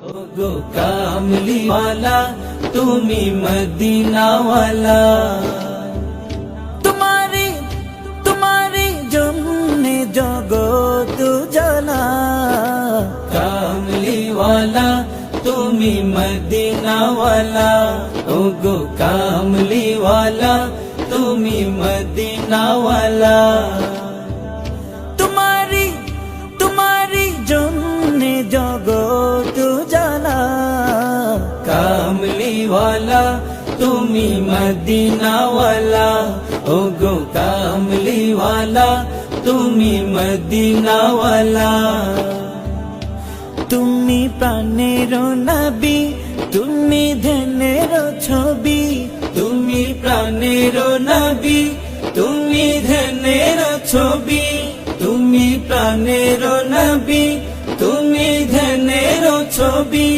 গো কামলিওয়ালা তুমি মদিনাওয়ালা তোমারি তোমারি জন্যে জগত জানা কামলিওয়ালা তুমি মদিনাওয়ালা ও গো কামলিওয়ালা তুমি মদিনাওয়ালা কামলিওয়ালা তুমি মদিনাওয়ালা ও গো কামলিওয়ালা তুমি মদিনাওয়ালা তুমি প্রাণের নবী তুমি ধ্যানের ছবি তুমি প্রাণের নবী তুমি ধ্যানের ছবি তুমি প্রাণের নবী তুমি ধ্যানের ছবি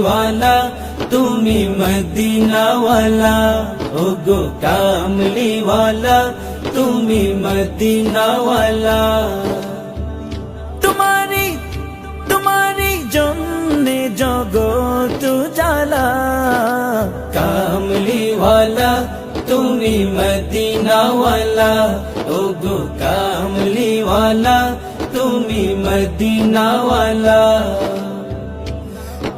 কামলিওয়ালা তুমি মদিনাওয়ালা ও গো কামলিওয়ালা তুমি মদিনাওয়ালা তোমারি তোমারি জন্যে জগত জালা কামলিওয়ালা তুমি মদিনাওয়ালা ও গো কামলিওয়ালা তুমি মদিনাওয়ালা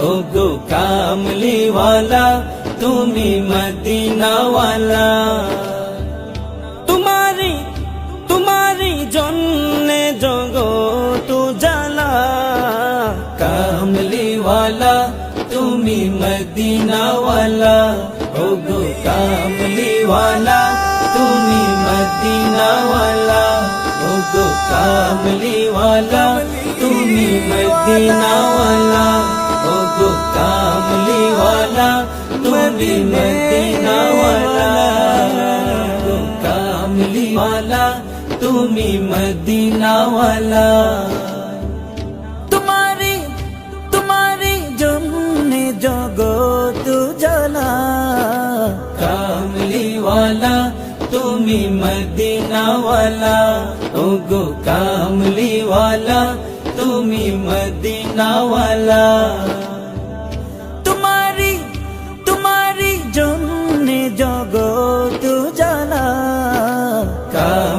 ও গো কামলিওয়ালা তুমি মদিনাওয়ালা তোমারি তোমারি জন্যে জগত জালা কামলিওয়ালা তুমি মদিনাওয়ালা ও গো কামলিওয়ালা তুমি মদিনাওয়ালা ও গো কামলিওয়ালা তুমি মদিনাওয়ালা মদিনাওয়ালা গো কামলিওয়ালা তুমি মদিনাওয়ালা তোমারি তোমারি জন্যে জগত জানা কামলিওয়ালা তুমি মদিনাওয়ালা ও গো কামলিওয়ালা তুমি মদিনাওয়ালা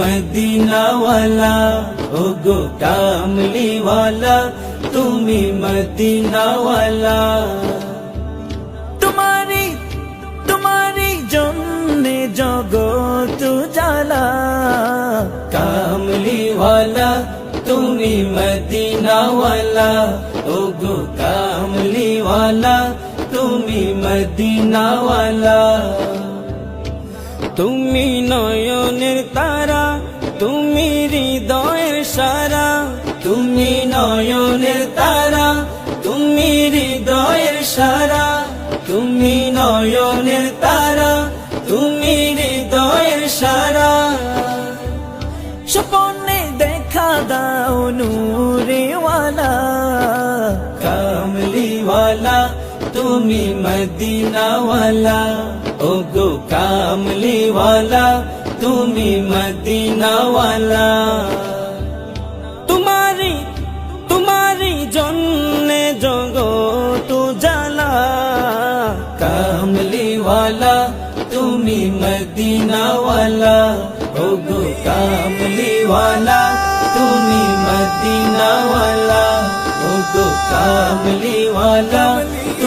মদিনাওয়ালা ও গো কামলিওয়ালা তুমি মদিনাওয়ালা তোমারি তোমারি জন্যে জগত জালা কামলিওয়ালা তুমি মদিনাওয়ালা ও গো কামলিওয়ালা তুমি মদিনাওয়ালা তুমি নয়নের তারা, তুমি হৃদয়ের সারা। তুমি নয়নের তারা, তুমি হৃদয়ের সারা। তুমি নয়নের তারা, তুমি হৃদয়ের সারা। স্বপনে তুমি মদিনাওয়ালা ও গো কামলিওয়ালা, তুমি মদিনাওয়ালা। তোমারি তোমারি জন্যে জগত জালা কামলিওয়ালা, তুমি মদিনাওয়ালা ও গো কামলিওয়ালা, তুমি মদিনাওয়ালা ও গো কামলিওয়ালা।